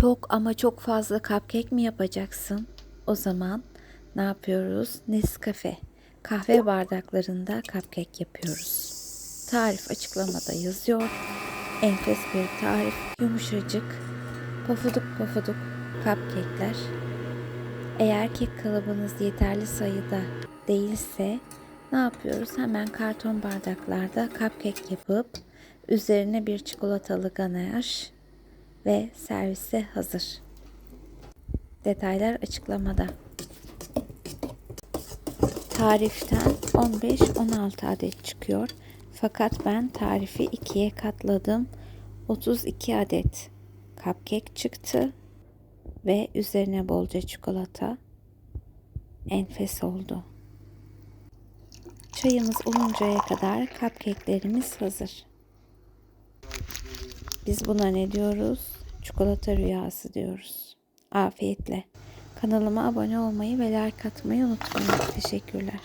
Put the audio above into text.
Çok ama çok fazla cupcake mi yapacaksın? O zaman ne yapıyoruz? Nescafe. Kahve bardaklarında cupcake yapıyoruz. Tarif açıklamada yazıyor. Enfes bir tarif. Yumuşacık, pofuduk pofuduk cupcake'ler. Eğer kek kalıbınız yeterli sayıda değilse ne yapıyoruz? Hemen karton bardaklarda cupcake yapıp üzerine bir çikolatalı ganaj ve servise hazır. Detaylar açıklamada. Tariften 15-16 adet çıkıyor. Fakat ben tarifi ikiye katladım. 32 adet cupcake çıktı ve üzerine bolca çikolata. Enfes oldu. Çayımız oluncaya kadar cupcake'lerimiz hazır. Biz buna ne diyoruz? Çikolata rüyası diyoruz. Afiyetle. Kanalıma abone olmayı ve like atmayı unutmayın. Teşekkürler.